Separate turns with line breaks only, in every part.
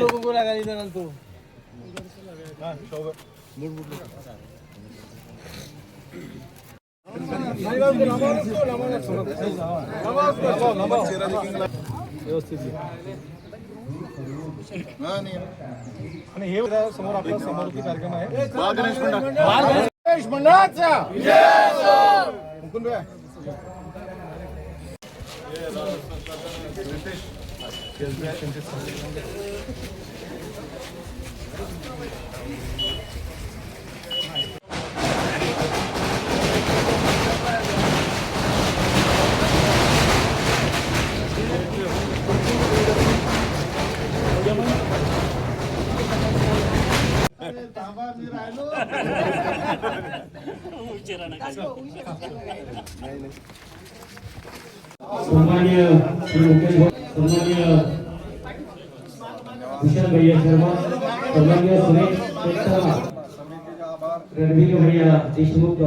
लोगों को लगा आणि हे उद्या समोर आपला समारोपी कार्यक्रम आहे.
गणेश मंडळाचा. मुकुंद भैया.
सन्मान्य श्री मुकेश सन्मान्य भूषण भैया शर्मा सन्मान्य सुरेश रणवीर भैया देशमुख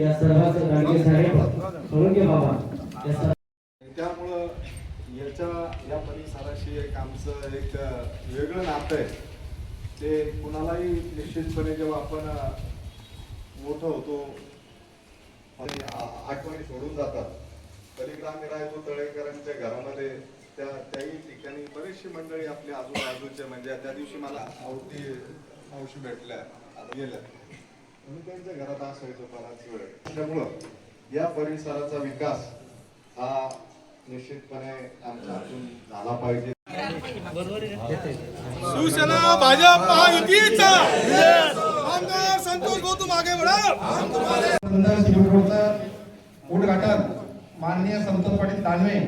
या सर्वांचं गाडगे साहेब सोळंके बाबा
त्यामुळं याच्या या परिसराशी एक आमचं एक वेगळं नातं आहे. ते कुणालाही निश्चितपणे जेव्हा आपण मोठं होतो आठवणी सोडून जातात. पलीकडे आम्ही तळेकरांच्या घरामध्ये. त्या त्याही ठिकाणी बरीचशी मंडळी आपल्या आजूबाजूचे म्हणजे त्या दिवशी मला आवडी मावशी भेटल्या गेल्या. म्हणून त्यांच्या घरात असायचो बराच वेळ. त्यामुळं या परिसराचा विकास हा निश्चितपणे आमच्या हातून झाला पाहिजे.
शिवसेना भाजप महायुतीचा संतोष गौतम
मागे म्हणा उद्घाटन माननीय संतोष पाटील दानवे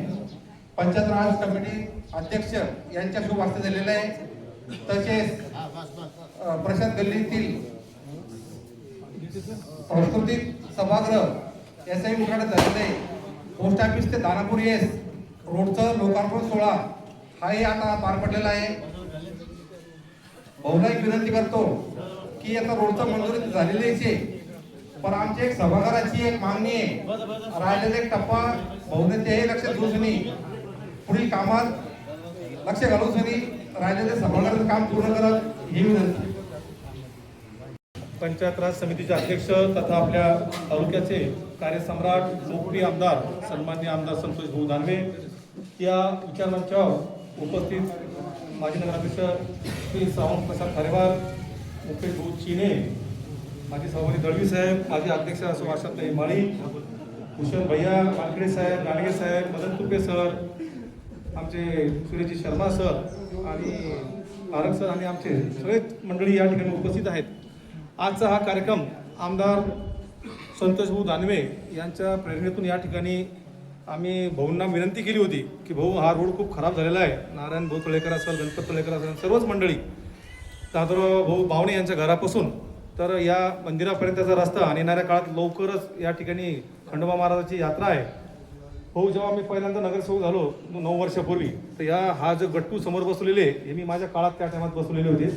पंचायत राज कमिटी अध्यक्ष यांच्या शुभ हस्ते झालेलं आहे. तसेच प्रशांत गल्लीतील सांस्कृतिक सभागृह याचंही उद्घाटन झालेलं आहे. पोस्ट ऑफिस ते दानापूर येस रोडचं लोकार्पण सोहळा हाही आता पार पडलेला आहे. भाऊला एक विनंती करतो की आता रोडचं मंजुरी झालेली आहे. पण आमची एक सभागाराची एक मागणी आहे. राहिलेला एक टप्पा भाऊने तेही लक्ष देऊन पुढील कामात लक्ष घालून राहिलेले सभागाराचं काम पूर्ण करत ही विनंती
पंचायत राज समितीचे अध्यक्ष तथा आपल्या तालुक्याचे कार्यसम्राट लोकप्रिय आमदार सन्मान्य आमदार संतोष भाऊ दानवे या विचारमंचावर उपस्थित माजी नगराध्यक्ष श्री सावंत प्रसाद खारेवार मुकेश भाऊ चिने माजी सभापती दळवी साहेब माजी अध्यक्ष सुभाषाताई माळी भूषण भैया वानखेडे साहेब गाडगे साहेब मदन तुपे सर आमचे सुरेजी शर्मा सर आणि आरक सर आणि आमचे सगळेच मंडळी या ठिकाणी उपस्थित आहेत. आजचा हा कार्यक्रम आमदार संतोषभाऊ दानवे यांच्या प्रेरणेतून या ठिकाणी आम्ही भाऊंना विनंती केली होती की भाऊ हा रोड खूप खराब झालेला आहे. नारायण भाऊ तळेकर असेल गणपत तळेकर असेल सर्वच मंडळी. दादर भाऊ भावणे यांच्या घरापासून तर या मंदिरापर्यंतचा रस्ता आणि येणाऱ्या काळात लवकरच या ठिकाणी खंडोबा महाराजाची यात्रा आहे. हो जेव्हा मी पहिल्यांदा नगरसेवक झालो नऊ वर्षापूर्वी तर या हा जो गट्टू समोर बसवलेले हे मी माझ्या काळात त्या टायमात बसवलेले होते.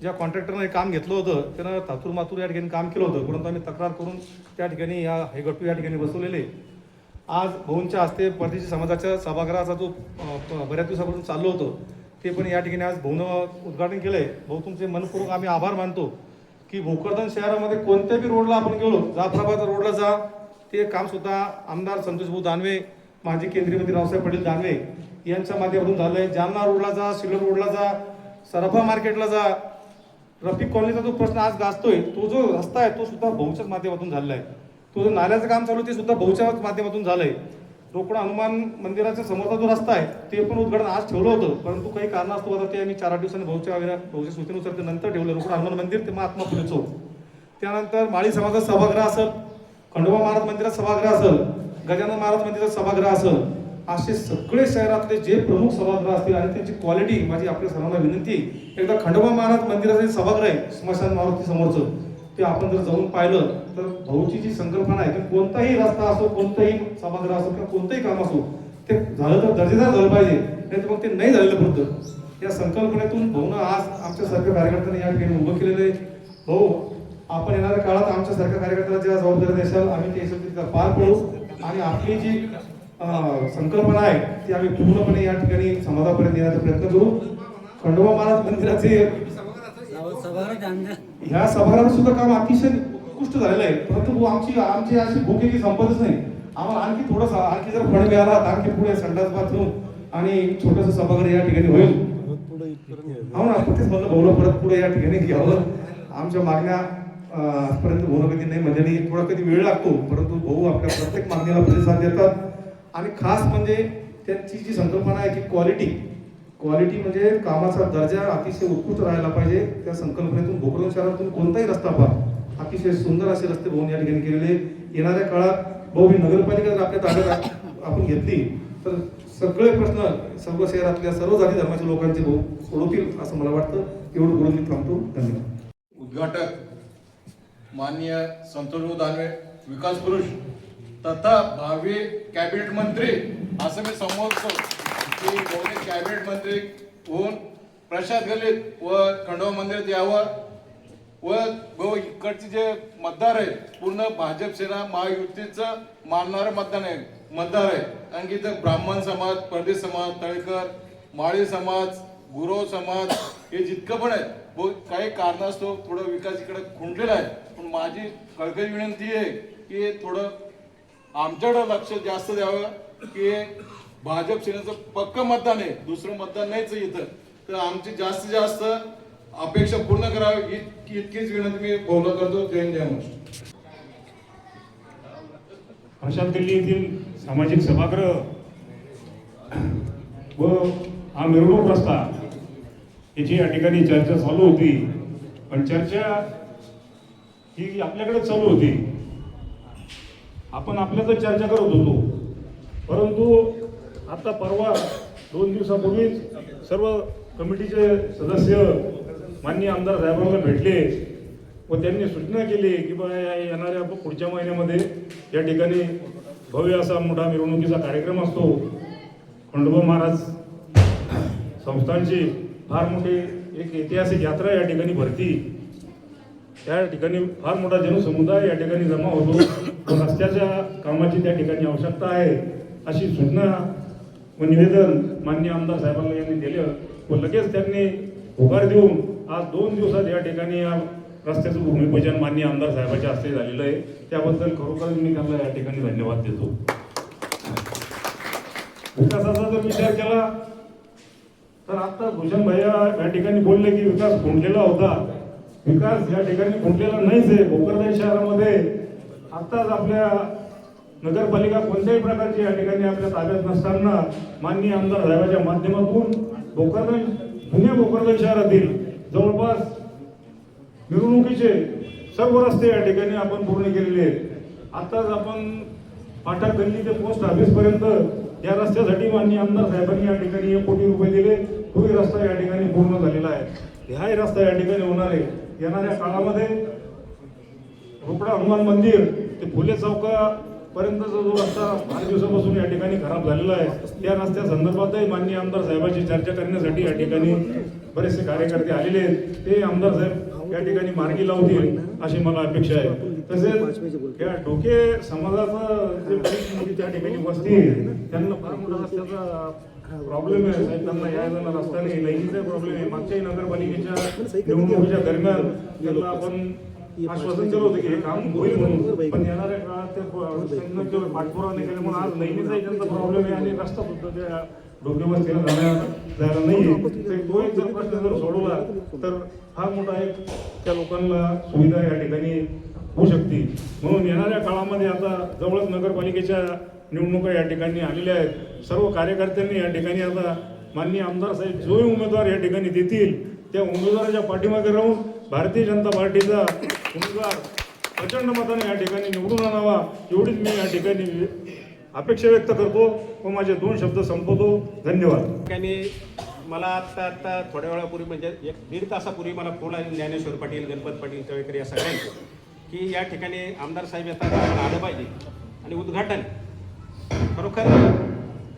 ज्या कॉन्ट्रॅक्टरने हे काम घेतलं होतं त्यानं थातूर मातूर या ठिकाणी काम केलं होतं परंतु आम्ही तक्रार करून त्या ठिकाणी या हे गट्टू या ठिकाणी बसवलेले आज भाऊंच्या हस्ते परदेशी समाजाच्या सभागृहाचा जो बऱ्याच दिवसापासून चाललो होतं ते पण या ठिकाणी आज भाऊनं उद्घाटन केलंय. भाऊ तुमचे मनपूर्वक आम्ही आभार मानतो. की भोकरदन शहरामध्ये कोणत्याही रोडला आपण गेलो जाफराबाद रोडला जा. ते काम सुद्धा आमदार संतोषभाऊ दानवे माजी केंद्रीय मंत्री रावसाहेब पाटील दानवे यांच्या माध्यमातून झालंय. जालना रोडला जा सिल्लोड रोडला जा सराफा मार्केटला जा. रफिक कॉलनीचा जो प्रश्न आज गाजतोय तो जो रस्ता आहे तो सुद्धा भाऊच्याच माध्यमातून झालेला आहे. तो जो नाल्याचं काम चालू ते सुद्धा भाऊच्याच माध्यमातून झालंय. रोकडा हनुमान मंदिराच्या समोरचा जो रस्ता आहे ते पण उद्घाटन आज ठेवलं होतं. परंतु काही कारणास्तव आता ते आम्ही चार आठ दिवसांनी भाऊच्या वगैरे भाऊच्या सूचनेनुसार ते नंतर ठेवलं. रोकडा हनुमान मंदिर ते महात्मा फुले चौक. त्यानंतर माळी समाजात सभागृह असेल खंडोबा महाराज मंदिरात सभागृह असेल गजानन महाराज मंदिरात सभागृह असेल असे सगळे शहरातले जे प्रमुख सभागृह असतील आणि त्यांची क्वालिटी माझी आपल्या सर्वांना विनंती एकदा खंडोबा महाराज मंदिराचं सभागृह आहे स्मशान मारुती समोरचं ते आपण जर जाऊन पाहिलं तर भाऊची जी संकल्पना आहे की कोणताही रस्ता असो कोणताही सभागृह असो किंवा कोणतंही काम असो ते झालं तर दर्जेदार झालं पाहिजे. नाही तर मग ते नाही झालेलं पुरतं. या संकल्पनेतून भाऊनं आज आमच्या सारख्या कार्यकर्त्यांनी या ठिकाणी उभं केलेलं आहे. भाऊ आपण येणाऱ्या काळात आमच्यासारख्या कार्यकर्त्याला ज्या जबाबदारी देशाल आम्ही ते यशस्वीरित्या पार पडू. आणि आपली जी संकल्पना आहे ती आम्ही पूर्णपणे या ठिकाणी समाजापर्यंत येण्याचा प्रयत्न करू. खंडोबा महाराज मंदिराचे ह्या सभागृहाचं सुद्धा काम अतिशय उत्कृष्ट झालेलं आहे. परंतु आमची आमची अशी भूक आहे की संपतच नाही. आम्हाला आणखी थोडंसं आणखी जर फळ मिळाला तर आणखी पुढे संडास बाथरूम आणि छोटस सभागृह या ठिकाणी होईल. हो ना तेच म्हणलं भाऊ परत पुढे या ठिकाणी घ्यावं. आमच्या मागण्या पर्यंत होणं कधी नाही. म्हणजे नाही, थोडा कधी वेळ लागतो. परंतु भाऊ आपल्या प्रत्येक मागणीला प्रतिसाद देतात. आणि खास म्हणजे त्यांची जी संकल्पना आहे की क्वालिटी क्वालिटी म्हणजे कामाचा दर्जा अतिशय उत्कृष्ट राहायला पाहिजे. त्या संकल्पनेतून भोकरदन शहरातून कोणताही रस्ता पहा. अतिशय सुंदर असे रस्ते भवन या ठिकाणी केलेले येणाऱ्या काळात भाऊ ही नगरपालिका जर आपल्या ताब्यात आपण घेतली तर सगळे प्रश्न सर्व शहरातल्या सर्व जाती धर्माच्या लोकांचे भाऊ सोडवतील असं मला वाटतं. एवढं बोलून मी थांबतो. धन्यवाद.
उद्घाटक माननीय संतोषभाऊ दानवे विकास पुरुष तथा भावी कॅबिनेट मंत्री असं मी समजतो की बहुतेक कॅबिनेट मंत्री होऊन प्रसाद गल्लीत व खंडोबा मंदिरात यावं व गो इकडचे जे मतदार आहेत पूर्ण भाजप सेना महायुतीचं मानणारं मतदान आहे. मतदार आहे. कारण की इथं ब्राह्मण समाज परदेश समाज तळकर माळी समाज गुरव समाज हे जितकं पण आहे व काही कारणास्तव थोडं विकास इकडे खुंटलेला आहे. पण माझी कळकळी विनंती आहे की थोडं आमच्याकडं लक्ष जास्त द्यावं की भाजप सेनेचं पक्क मतदान आहे दुसरं मतदान नाहीच इथं. तर आमची जास्तीत जास्त अपेक्षा पूर्ण करावी इतकी इतकीच विनंती मी बोलत करतो. जय जय महाराष्ट्र.
प्रशांत गल्ली येथील सामाजिक सभागृह व हा मिरवणूक रस्ता याची या ठिकाणी चर्चा चालू होती. पण चर्चा ही आपल्याकडे चालू होती. आपण आपल्यातच चर्चा करत होतो. परंतु आता परवा दोन दिवसापूर्वीच सर्व कमिटीचे सदस्य माननीय आमदार साहेबांना भेटले व त्यांनी सूचना केली की बा या येणाऱ्या पुढच्या महिन्यामध्ये या ठिकाणी भव्य असा मोठा मिरवणुकीचा कार्यक्रम असतो. खंडोबा महाराज संस्थांची फार मोठी एक ऐतिहासिक यात्रा या ठिकाणी भरती. त्या ठिकाणी फार मोठा जनसमुदाय या ठिकाणी जमा होतो. रस्त्याच्या कामाची त्या ठिकाणी आवश्यकता आहे अशी सूचना व निवेदन मान्य आमदार साहेबांना यांनी दिलं व लगेच त्यांनी होकार देऊन आज दोन दिवसात या ठिकाणी या रस्त्याचं भूमिपूजन मान्य आमदार साहेबाच्या हस्ते झालेलं आहे. त्याबद्दल खरोखर मी त्यांना या ठिकाणी धन्यवाद देतो. विकासाचा जर विचार केला तर आता भूषण भैया या ठिकाणी बोलले की विकास खुंटलेला होता. विकास या ठिकाणी खुंटलेला नाहीच आहे. भोकरदन शहरामध्ये आत्ताच आपल्या नगरपालिका कोणत्याही प्रकारची या ठिकाणी आपल्या ताब्यात नसताना माननीय आमदार साहेबाच्या माध्यमातून भोकरदन पुणे भोकरदन शहरातील जवळपास मिरवणुकीचे सर्व रस्ते या ठिकाणी आपण पूर्ण केलेले आहेत. आताच आपण पाठा गल्ली ते पोस्ट ऑफिसपर्यंत या रस्त्यासाठी माननीय आमदार साहेबांनी या ठिकाणी एक कोटी रुपये दिले. तोही रस्ता या ठिकाणी पूर्ण झालेला आहे. हाही रस्ता या ठिकाणी होणार आहे. येणाऱ्या काळामध्ये रोकडा हनुमान मंदिर ते फुले चौका पर्यंतचा जो रस्ता फार दिवसापासून या ठिकाणी खराब झालेला आहे त्या रस्त्या संदर्भातही माननीय आमदार साहेबांची चर्चा करण्यासाठी या ठिकाणी बरेचसे कार्यकर्ते आलेले आहेत. ते आमदार साहेब या ठिकाणी मार्गी लावतील अशी मला अपेक्षा आहे. तसेच या डोके समाजाचं जे म्हणजे त्या ठिकाणी वस्ती त्यांना फार मोठा रस्त्याचा प्रॉब्लेम आहे. साहेब त्यांना यायला रस्ता नाही. लैंगिकचा प्रॉब्लेम आहे. मागच्याही नगरपालिकेच्या निवडणुकीच्या दरम्यान त्यांना आपण आश्वासन दिलं होतं की हे काम होईल म्हणून. पण येणाऱ्या काळात ते त्यांना जो पाठपुरावा नाही केल्यामुळे आज लाईनीचाही त्यांचा प्रॉब्लेम आहे आणि रस्ता सुद्धा त्या डोक्यावर केला जाणार जायला नाही तर तो एक जर प्रश्न जर सोडवला तर हा मोठा एक त्या लोकांना सुविधा या ठिकाणी होऊ शकते. म्हणून येणाऱ्या काळामध्ये आता जवळच नगरपालिकेच्या निवडणुका या ठिकाणी आलेल्या आहेत. सर्व कार्यकर्त्यांनी या ठिकाणी आता माननीय आमदार साहेब जोही उमेदवार या ठिकाणी देतील. त्या उमेदवाराच्या पाठीमागे राहून भारतीय जनता पार्टीचा उमेदवार प्रचंड मताने या ठिकाणी निवडून आणावा एवढीच मी या ठिकाणी अपेक्षा व्यक्त करतो. व माझे दोन शब्द संपवतो. धन्यवाद.
ठिकाणी मला आत्ता आत्ता थोड्या वेळापूर्वी म्हणजे एक दीड तासापूर्वी मला फोन आले ज्ञानेश्वर पाटील गणपत पाटील तळेकर या सगळ्यांचे की या ठिकाणी आमदार साहेब येतात आपण आलं पाहिजे. आणि उद्घाटन खरोखर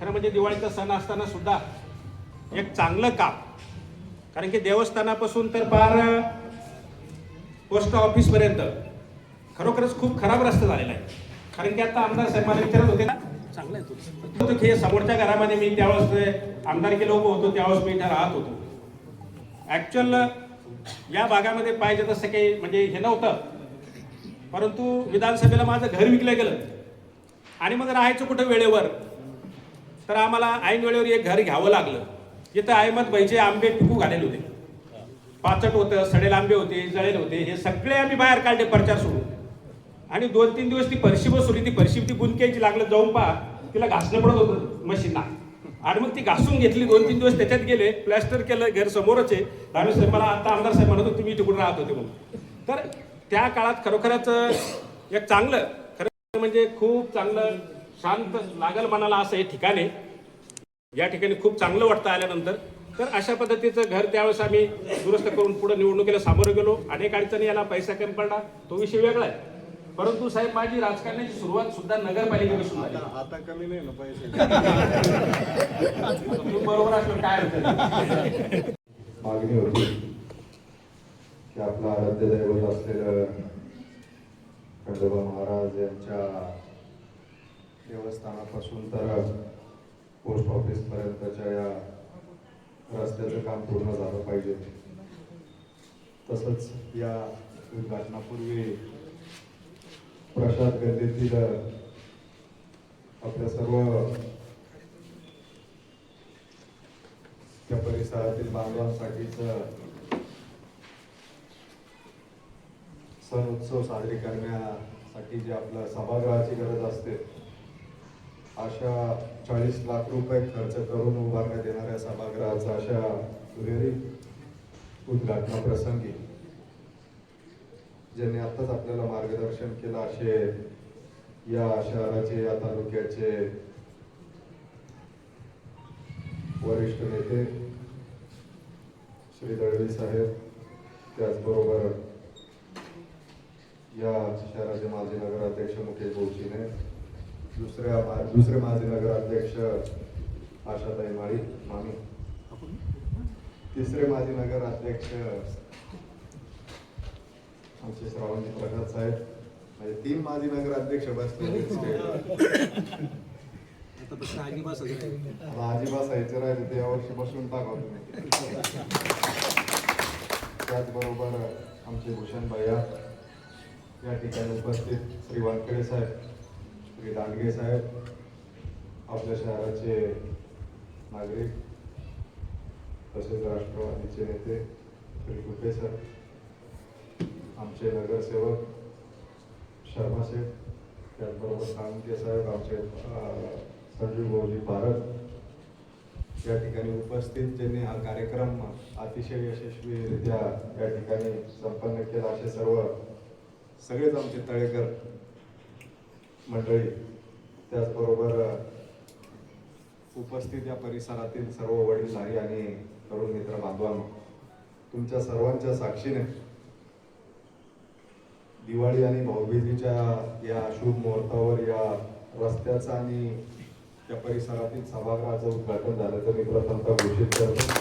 खरं म्हणजे दिवाळीचा सण असताना सुद्धा एक चांगलं काम. कारण की देवस्थानापासून तर फार पोस्ट ऑफिसपर्यंत खरोखरच खूप खराब रस्ता झालेला आहे. कारण की आता आमदार साहेब मला विचारत होते ना. चांगलं आहे की हे समोरच्या घरामध्ये मी त्यावेळेस आमदारकी लोक होतो त्यावेळेस मी इथे राहत होतो. ॲक्च्युअल या भागामध्ये पाहिजे तसं काही म्हणजे हे नव्हतं. परंतु विधानसभेला माझं घर विकलं गेलं. आणि मग राहायचं कुठं वेळेवर? तर आम्हाला ऐन वेळेवर एक घर घ्यावं लागलं. इथं अहमद भाईचे आंबे पिकू घालेले होते. पाचट होतं सडे लांबे होते जळेल होते हे सगळे आम्ही बाहेर काढले प्रचार सोडून. आणि दोन तीन दिवस ती फरशी बसवली ती परशी ती बुनक्याची लागलं जाऊन पहा तिला घासणं पडत होतं मशीनला. आणि मग ती घासून घेतली दोन तीन दिवस त्याच्यात गेले प्लॅस्टर केलं घर समोरच आहे. रामेश साहेब मला आता आमदार साहेब म्हणत होते तुम्ही तिकडून राहत होते म्हणून. तर त्या काळात खरोखरच एक चांगलं खरं म्हणजे खूप चांगलं शांत लागल मनाला असं हे ठिकाण आहे. या ठिकाणी खूप चांगलं वाटतं आल्यानंतर. तर अशा पद्धतीचं घर त्यावेळेस आम्ही दुरुस्त करून पुढे निवडणुकीला सामोरं गेलो. अनेक अडचणी याला पैसा कमी पडला. तो विषय वेगळा आहे. परंतु साहेब माझी राजकारणाची सुरुवात सुद्धा नगरपालिकेपासून झाली.
आता आता कमी नाही ना पैसे.
बरोबर असलं काय
मागणी होती की आपला आराध्य दैवत असलेलं खंडोबा महाराज यांच्या देवस्थानापासून तर पोस्ट ऑफिस पर्यंतच्या या रस्त्याचं काम पूर्ण झालं पाहिजे. तसंच या उद्घाटनापूर्वी प्रसाद गल्लीतील आपल्या सर्व त्या परिसरातील बांधवांसाठीच सण उत्सव साजरे करण्यासाठी जे आपल्या सभागृहाची गरज असते अशा चाळीस लाख रुपये खर्च करून उभारण्यात येणाऱ्या सभागृहाचा अशा दुहेरी उद्घाटना प्रसंगी ज्यांनी आताच आपल्याला मार्गदर्शन केलं असे या शहराचे या तालुक्याचे वरिष्ठ नेते श्री दळवी साहेब त्याचबरोबर या शहराचे माजी नगराध्यक्ष मुकेश बोचीने दुसऱ्या दुसरे माजी नगराध्यक्ष आशाताई माळी मामी. तिसरे माजी नगराध्यक्ष आमचे श्रावणजी प्रसाद साहेब. म्हणजे तीन माजी नगराध्यक्ष बसले आता साहित्य राहिले ते यावर्षी बसून टाका तुम्ही. त्याचबरोबर आमचे भूषण भैया या ठिकाणी उपस्थित श्री वानखेडे साहेब. श्री दांडगे साहेब आपल्या शहराचे नागरिक तसेच राष्ट्रवादीचे नेते श्री कुटे सर आमचे नगरसेवक शर्मा शेठ त्याचबरोबर साळुंके साहेब आमचे संजीव भाऊजी भारत या ठिकाणी उपस्थित ज्यांनी हा कार्यक्रम अतिशय यशस्वीरित्या या ठिकाणी संपन्न केला असे सर्व सगळेच आमचे तळेकर मंडळी त्याचबरोबर उपस्थित या परिसरातील सर्व वडीलधारी आणि तरुण मित्र बांधवांनो तुमच्या सर्वांच्या साक्षीने दिवाळी आणि भाऊबीजीच्या या शुभ मुहूर्तावर या रस्त्याचं आणि त्या परिसरातील सभागृहाचं उद्घाटन झालं. तर मी प्रथमतः घोषित करतो.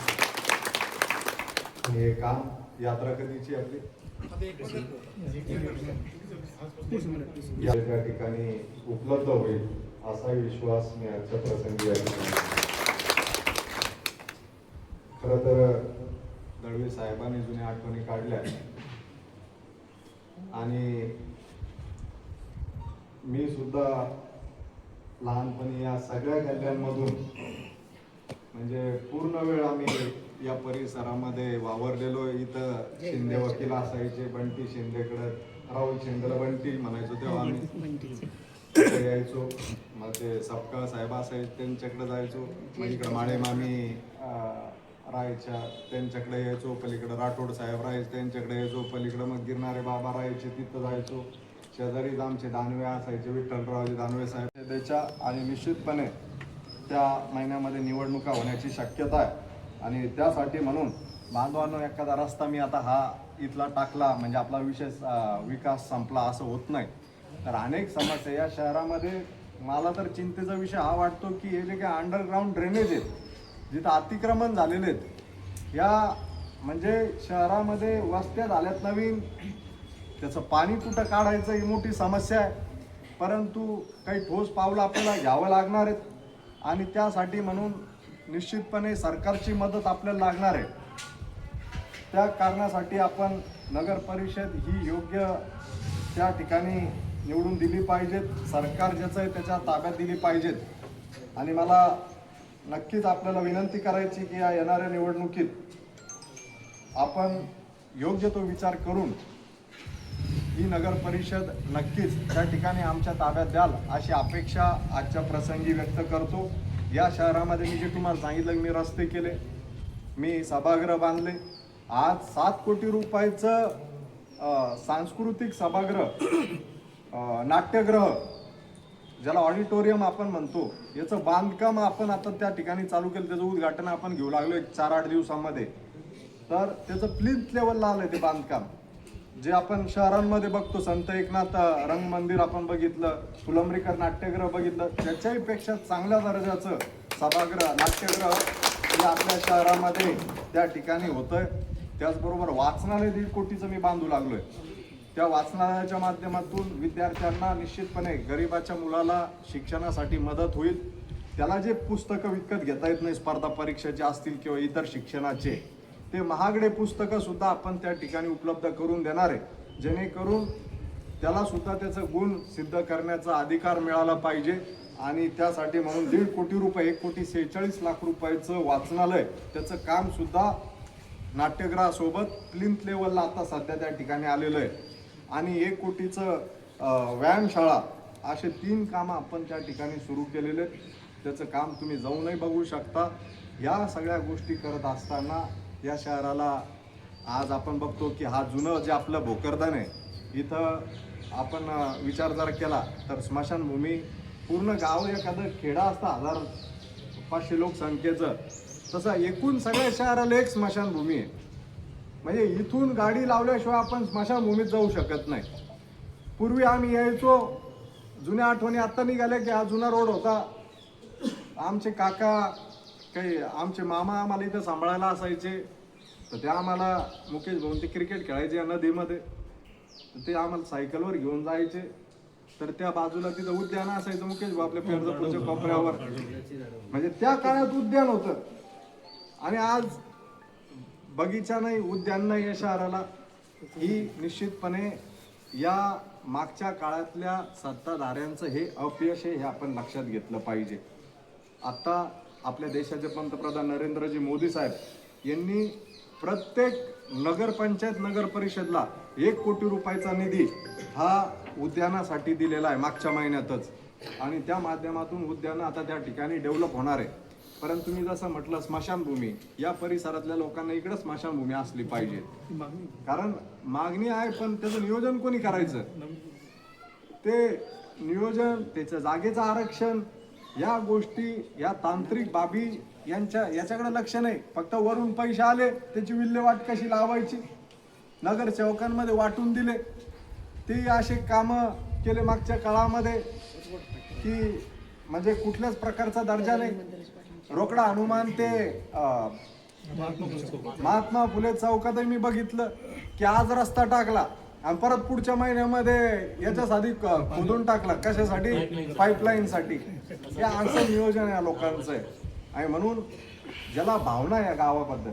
हे काम यात्रा कधीची आपली. या ठिकाणी उपलब्ध होईल असा विश्वास मी आजच्या प्रसंगी आहे खर तर दळवी साहेबांनी जुन्या आठवणी काढल्या. आणि मी सुद्धा लहानपणी या सगळ्या गल्ल्यांमधून म्हणजे पूर्ण वेळ आम्ही या परिसरामध्ये वावरलेलो इथं शिंदे वकील असायचे बंटी शिंदेकडे राहुल शिंदेला बंटी म्हणायचो तेव्हा आम्ही. यायचो. मग ते सपकाळ साहेब असायचे त्यांच्याकडे जायचो. मग इकडे माळे मामी राहायच्या त्यांच्याकडे यायचो. पलीकडे राठोड साहेब राहायचे त्यांच्याकडे यायचो. पलीकडे मग गिरणारे बाबा राहायचे तिथं जायचो. शेजारीच आमचे दानवे असायचे विठ्ठलरावजी दानवे साहेब. त्याच्या आणि निश्चितपणे त्या महिन्यामध्ये निवडणुका होण्याची शक्यता आहे. आणि त्यासाठी म्हणून बांधवांनो एखादा रस्ता मी आता हा इथला टाकला म्हणजे आपला विशेष विकास संपला असं होत नाही. तर अनेक समस्या या शहरामध्ये मला तर चिंतेचा विषय हा वाटतो की हे जे काही अंडरग्राऊंड ड्रेनेज आहेत जिथं अतिक्रमण झालेले आहेत या म्हणजे शहरामध्ये वस्त्या झाल्यात नवीन त्याचं पाणी कुठं काढायचं ही मोठी समस्या आहे. परंतु काही ठोस पावलं आपल्याला घ्यावं लागणार आहेत. आणि त्यासाठी म्हणून निश्चितपणे सरकारची मदत आपल्याला लागणार आहे. त्या कारणासाठी आपण नगर परिषद ही योग्य त्या ठिकाणी निवडून दिली पाहिजेत. सरकार ज्याचं आहे त्याच्या ताब्यात दिली पाहिजेत. आणि मला नक्कीच आपल्याला विनंती करायची की या येणाऱ्या निवडणुकीत आपण योग्य तो विचार करून ही नगर परिषद नक्कीच त्या ठिकाणी आमच्या ताब्यात द्याल अशी अपेक्षा आजच्या प्रसंगी व्यक्त करतो. या शहरामध्ये मी जे तुम्हाला सांगितलं की मी रस्ते केले मी सभागृह बांधले. आज सात कोटी रुपयाचं सांस्कृतिक सभागृह नाट्यगृह ज्याला ऑडिटोरियम आपण म्हणतो याचं बांधकाम आपण आता त्या ठिकाणी चालू केलं त्याचं उद्घाटन आपण घेऊ लागलो एक चार आठ दिवसामध्ये. तर त्याचं प्लिंथ लेवलला आलं ते बांधकाम. जे आपण शहरांमध्ये बघतो संत एकनाथ रंग मंदिर आपण बघितलं फुलंब्रीकर नाट्यगृह बघितलं त्याच्याही पेक्षा चांगल्या दर्जाचं सभागृह नाट्यगृह हे आपल्या शहरामध्ये त्या ठिकाणी होतंय. त्याचबरोबर वाचनालय दीड कोटीचं मी बांधू लागलोय. त्या वाचनालयाच्या माध्यमातून विद्यार्थ्यांना निश्चितपणे गरिबाच्या मुलाला शिक्षणासाठी मदत होईल. त्याला जे पुस्तकं विकत घेता येत नाही स्पर्धा परीक्षेचे असतील किंवा इतर शिक्षणाचे ते महागडे पुस्तकं सुद्धा आपण त्या ठिकाणी उपलब्ध करून देणार आहे. जेणेकरून त्याला सुद्धा त्याचं गुण सिद्ध करण्याचा अधिकार मिळाला पाहिजे. आणि त्यासाठी म्हणून दीड कोटी रुपये एक कोटी सेहेचाळीस लाख रुपयाचं वाचनालय त्याचं काम सुद्धा नाट्यगृहासोबत प्लिंथ लेवलला आता सध्या त्या ठिकाणी आलेलं आहे. आणि एक कोटीचं व्यायामशाळा असे तीन कामं आपण त्या ठिकाणी सुरू केलेले आहेत. त्याचं काम तुम्ही जाऊनही बघू शकता. या सगळ्या गोष्टी करत असताना या शहराला आज आपण बघतो की हा जुनं जे आपलं भोकरदान आहे इथं आपण विचार जर केला तर स्मशानभूमी पूर्ण गाव एखादं खेडा असता हजार पाचशे लोकसंख्येचं तसं एकूण सगळ्या शहराला एक स्मशानभूमी आहे. म्हणजे इथून गाडी लावल्याशिवाय आपण स्मशानभूमीत जाऊ शकत नाही. पूर्वी आम्ही यायचो जुन्या आठवणी आत्ता निघाल्या की हा जुना रोड होता. आमचे काका काही आमचे मामा आम्हाला इथं सांभाळायला असायचे. तर ते आम्हाला मुकेश भाऊन ते क्रिकेट खेळायचे या नदीमध्ये. तर ते आम्हाला सायकलवर घेऊन जायचे. तर त्या बाजूला तिथं उद्यान असायचं. मुकेश भाऊ आपल्या पेरदपूरच्या कोपऱ्यावर. म्हणजे त्या काळात उद्यान होतं. आणि आज बगीचा नाही उद्यान नाही या शहराला. ही निश्चितपणे या मागच्या काळातल्या सत्ताधाऱ्यांचं हे अपयश आहे हे आपण लक्षात घेतलं पाहिजे. आता आपल्या देशाचे पंतप्रधान नरेंद्रजी मोदी साहेब यांनी प्रत्येक नगरपंचायत नगर परिषदला एक कोटी रुपयाचा निधी हा उद्यानासाठी दिलेला आहे मागच्या महिन्यातच. आणि त्या माध्यमातून उद्यानं आता त्या ठिकाणी डेव्हलप होणार आहे. परंतु मी जसं म्हटलं स्मशानभूमी या परिसरातल्या लोकांना इकडे स्मशानभूमी असली पाहिजे. कारण मागणी आहे पण त्याचं नियोजन कोणी करायचं? ते नियोजन त्याचं जागेचं आरक्षण या गोष्टी या तांत्रिक बाबी यांच्या याच्याकडे लक्ष नाही. फक्त वरून पैसे आले त्याची विल्हेवाट कशी लावायची? नगरसेवकांमध्ये वाटून दिले. ते असे कामं केले मागच्या काळामध्ये की म्हणजे कुठल्याच प्रकारचा दर्जा नाही. रोकडा हनुमान ते महात्मा फुले चौकातही मी बघितलं की आज रस्ता टाकला. आणि परत पुढच्या महिन्यामध्ये याच्याच क- खोदून टाकला. कशासाठी? पाईपलाईन साठी हे असं नियोजन या लोकांचं आहे. आणि म्हणून ज्याला भावना या गावाबद्दल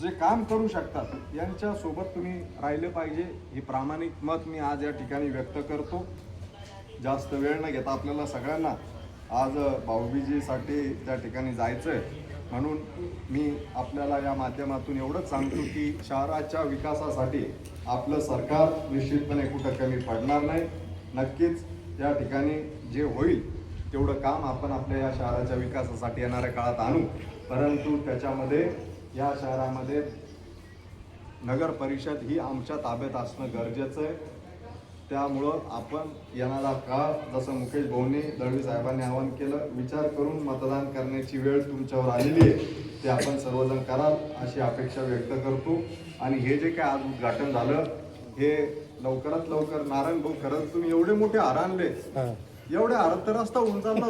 जे काम करू शकतात यांच्या सोबत तुम्ही राहिले पाहिजे. ही प्रामाणिक मत मी आज या ठिकाणी व्यक्त करतो. जास्त वेळ न घेता आपल्याला सगळ्यांना आज भाऊबीजीसाठी त्या ठिकाणी जायचं आहे म्हणून मी आपल्याला या माध्यमातून एवढंच सांगतो की शहराच्या विकासासाठी आपलं सरकार निश्चितपणे कुठं कमी पडणार नाही. नक्कीच या ठिकाणी जे होईल तेवढं काम आपण आपल्या या शहराच्या विकासासाठी येणाऱ्या काळात आणू. परंतु त्याच्यामध्ये या शहरामध्ये नगर परिषद ही आमच्या ताब्यात असणं गरजेचं आहे. त्यामुळं आपण येणारा काळ जसं मुकेश भाऊने दळवी साहेबांनी आवाहन केलं विचार करून मतदान करण्याची वेळ तुमच्यावर आलेली आहे ते आपण सर्वजण कराल अशी अपेक्षा व्यक्त करतो. आणि हे जे काय आज उद्घाटन झालं हे लवकरात लवकर नारायण भाऊ खरंच तुम्ही एवढे मोठे हार आणले. एवढे हार तर रस्ता चालला